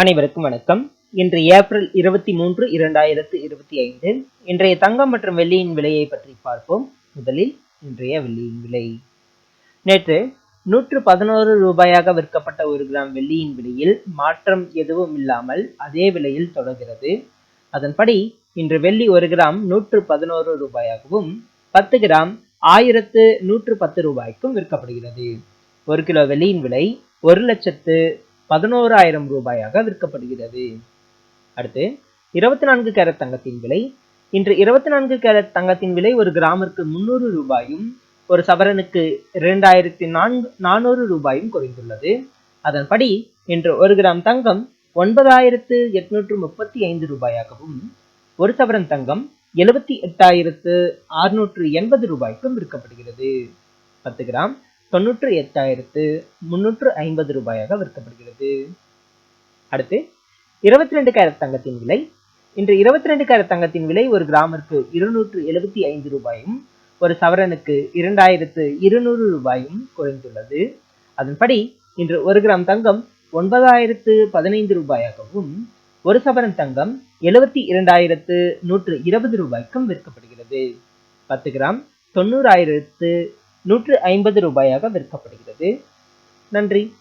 அனைவருக்கும் வணக்கம். இன்று ஏப்ரல் இருபத்தி மூன்று இரண்டாயிரத்து இருபத்தி ஐந்து. இன்றைய தங்கம் மற்றும் வெள்ளியின் விலையை பற்றி பார்ப்போம். முதலில் இன்றைய வெள்ளியின் விலை. நேற்று நூற்று பதினோரு ரூபாயாக விற்கப்பட்ட ஒரு கிராம் வெள்ளியின் விலையில் மாற்றம் எதுவும் இல்லாமல் அதே விலையில் தொடர்கிறது. அதன்படி இன்று வெள்ளி ஒரு கிராம் நூற்று பதினோரு ரூபாயாகவும் பத்து கிராம் ஆயிரத்து நூற்று பத்து ரூபாய்க்கும் விற்கப்படுகிறது. ஒரு கிலோ வெள்ளியின் விலை ஒரு லட்சத்து பதினோராயிரம் ரூபாயாக விற்கப்படுகிறது. அடுத்து இருபத்தி நான்கு கேரட் தங்கத்தின் விலை. இன்று இருபத்தி நான்கு கேரட் தங்கத்தின் விலை ஒரு கிராமிற்கு முன்னூறு ரூபாயும் ஒரு சவரனுக்கு இரண்டாயிரத்தி நான்கு நானூறு ரூபாயும் குறைந்துள்ளது. அதன்படி இன்று ஒரு கிராம் தங்கம் ஒன்பதாயிரத்து எட்நூற்று முப்பத்தி ஐந்து ரூபாயாகவும் ஒரு சவரன் தங்கம் எழுபத்தி எட்டாயிரத்து அறுநூற்று எண்பது ரூபாய்க்கும் விற்கப்படுகிறது. பத்து கிராம் தொன்னூற்று எட்டாயிரத்து முன்னூற்று ஐம்பது ரூபாயாக விற்கப்படுகிறது. அடுத்து இருபத்தி ரெண்டு கேரட் தங்கத்தின் விலை. இன்று இருபத்தி ரெண்டு கேரட் தங்கத்தின் விலை ஒரு கிராமிற்கு இருநூற்று எழுபத்தி ஐந்து ரூபாயும் ஒரு சவரனுக்கு இரண்டாயிரத்து இருநூறு ரூபாயும் குறைந்துள்ளது. அதன்படி இன்று ஒரு கிராம் தங்கம் ஒன்பதாயிரத்து பதினைந்து ரூபாயாகவும் ஒரு சவரன் தங்கம் எழுபத்தி இரண்டாயிரத்து நூற்று இருபது ரூபாய்க்கும் விற்கப்படுகிறது. பத்து கிராம் தொண்ணூறாயிரத்து நூற்று ஐம்பது ரூபாயாக விற்கப்படுகிறது. நன்றி.